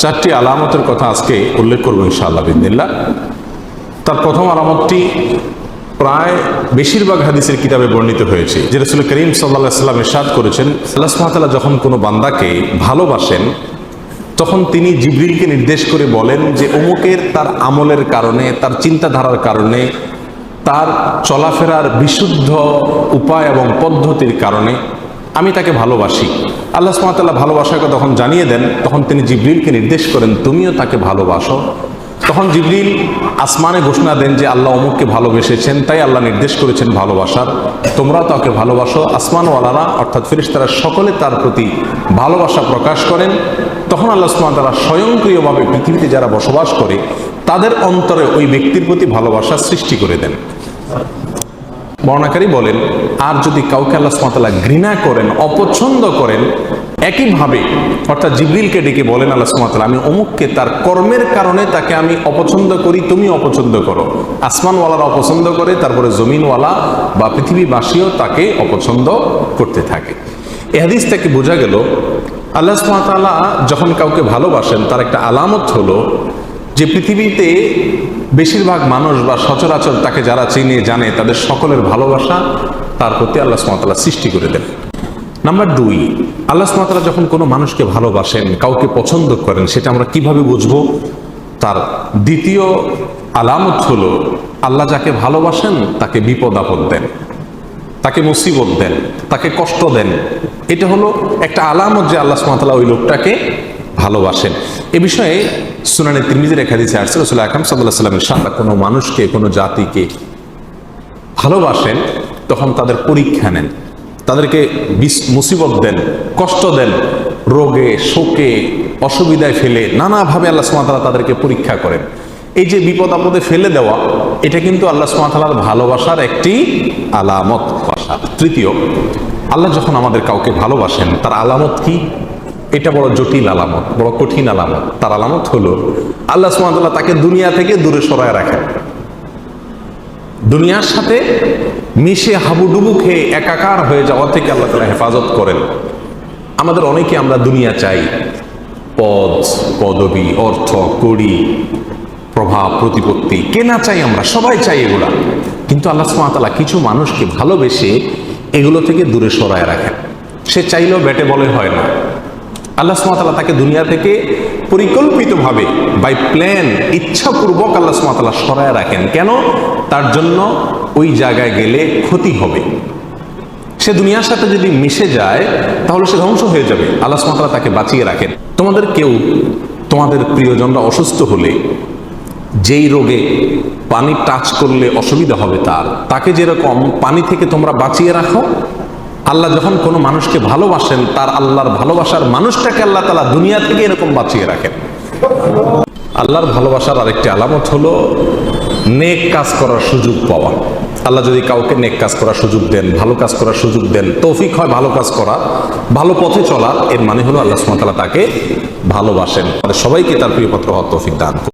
চারটি আলামতের কথা আজকে উল্লেখ করব ইনশাআল্লাহ বিদিল্লা তার প্রথম আলামতটি প্রায় বেশিরভাগ হাদিসের কিতাবে বর্ণিত হয়েছে, যে রসুল করিম সাল্লাহ সাল্লাম ইরশাদ করেছেন, আল্লাহ যখন কোনো বান্দাকে ভালোবাসেন, তখন তিনি জিবরিলকে নির্দেশ করে বলেন যে অমুকের তার আমলের কারণে, তার চিন্তাধারার কারণে, তার চলাফেরার বিশুদ্ধ উপায় এবং পদ্ধতির কারণে আমি তাকে ভালোবাসি। আল্লাহ সুমাতাল্লাহ ভালোবাসাকে তখন জানিয়ে দেন, তখন তিনি জিবরিলকে নির্দেশ করেন, তুমিও তাকে ভালোবাসো। তখন জিবরিল আসমানে ঘোষণা দেন যে আল্লাহ অমুককে ভালোবেসেছেন, তাই আল্লাহ নির্দেশ করেছেন ভালোবাসার। তোমরাও তাকে ভালোবাসো। আসমানওয়ালারা, অর্থাৎ ফেরেশতারা সকলে তার প্রতি ভালোবাসা প্রকাশ করেন। তখন আল্লাহ সুমাতারা স্বয়ংক্রিয়ভাবে পৃথিবীতে যারা বসবাস করে, তাদের অন্তরে ওই ব্যক্তির প্রতি ভালোবাসা সৃষ্টি করে দেন। বর্ণাকারী বলেন, আর যদি কাউকে আল্লাহ সুমাতাল্লাহ ঘৃণা করেন, অপছন্দ করেন, একইভাবে অর্থাৎ জিবরিলকে ডেকে বলেন আল্লাহ সুমাতাল্লাহ আমি অমুককে তার কর্মের কারণে তাকে আমি অপছন্দ করি তুমি অপছন্দ করো। আসমানওয়ালারা অপছন্দ করে, তারপরে জমিনওয়ালা বা পৃথিবীবাসীও তাকে অপছন্দ করতে থাকে। এ হাদিস থেকে বোঝা গেল, আল্লাহ সুমাতাল্লাহ যখন কাউকে ভালোবাসেন, তার একটা আলামত হলো যে পৃথিবীতে বেশিরভাগ মানুষ বা সচরাচর তাকে যারা চিনে, জানে, তাদের সকলের ভালোবাসা, তার প্রতি আল্লাহ সুমাতাল্লাহ সৃষ্টি করে দেন। নাম্বার দুই, আল্লাহ সুমাতাল্লাহ যখন কোনো মানুষকে ভালোবাসেন, কাউকে পছন্দ করেন, সেটা আমরা কীভাবে বুঝব? তার দ্বিতীয় আলামত হল, আল্লাহ যাকে ভালোবাসেন, তাকে বিপদ আপদ দেন, তাকে মুসিবত দেন, তাকে কষ্ট দেন। এটা হলো একটা আলামত যে আল্লাহ সুমাতাল্লাহ ওই লোকটাকে ভালোবাসেন। এ বিষয়ে সুনানি তিরমিজের রেখা দিয়েছে আরসুল রসুল আকরম সাল্লাহ সাল্লামের সাথে কোনো মানুষকে, কোনো জাতিকে ভালোবাসেন, তখন তাদের পরীক্ষা নেন। তাদেরকে মুসিবত দেন, কষ্ট দেন, রোগে, শোকে, অসুবিধায় ফেলে নানাভাবে আল্লাহ সুমাতালা তাদেরকে পরীক্ষা করেন। এই যে বিপদ আপদে ফেলে দেওয়া, এটা কিন্তু আল্লাহ সুমাতালার ভালোবাসার একটি আলামত। তৃতীয়, আল্লাহ যখন আমাদের কাউকে ভালোবাসেন, তার আলামত কি? এটা বড় জটিল আলামত, বড় কঠিন আলামত। তার আলামত হলো, আল্লাহ সুমাতাল্লাহ তাকে দুনিয়া থেকে দূরে সরায় রাখেন। দুনিয়ার সাথে মিশে হাবুডুবু খেয়ে একাকার হয়ে যাওয়া থেকে আল্লাহ তালা হেফাজত করেন। আমাদের অনেকে আমরা দুনিয়া চাই। পদ, পদবি, অর্থ, কড়ি, প্রভাব, প্রতিপত্তি, কেনা চাই আমরা, সবাই চাই এগুলা। কিন্তু আল্লাহ সুমাতালা কিছু মানুষকে ভালোবেসে এগুলো থেকে দূরে সরায় রাখেন। সে চাইলেও ব্যাটে বলে হয় না। আল্লাহ সুমাতালা তাকে দুনিয়া থেকে পরিকল্পিতভাবে বাই প্ল্যান ইচ্ছাপূর্বক আল্লাহ সুমাতালা সরায় রাখেন। কেন? তার জন্য ওই জায়গায় গেলে ক্ষতি হবে। সে দুনিয়ার সাথে যদি মিশে যায়, তাহলে সে ধ্বংস হয়ে যাবে। আল্লাহ সুমাতালা তাকে বাঁচিয়ে রাখেন। তোমাদের কেউ, তোমাদের প্রিয়জনরা অসুস্থ হলে, যেই রোগে পানি টাচ করলে অসুবিধা হবে তার, তাকে যেরকম পানি থেকে তোমরা বাঁচিয়ে রাখো আল্লাহ যখন কোনো মানুষকে ভালোবাসেন, তার আল্লাহর ভালোবাসার মানুষটাকে আল্লাহ তালা দুনিয়া থেকে এরকম বাঁচিয়ে রাখেন। আল্লাহর ভালোবাসার আরেকটি আলামত হলো নেক কাজ করার সুযোগ পাওয়া। আল্লাহ যদি কাউকে নেক কাজ করার সুযোগ দেন, ভালো কাজ করার সুযোগ দেন, তৌফিক হয় ভালো কাজ করা, ভালো পথে চলা, এর মানে হলো আল্লাহ সুমতালা তাকে ভালোবাসেন। সবাইকে তার প্রিয় পত্র হওয়ার তৌফিক দান।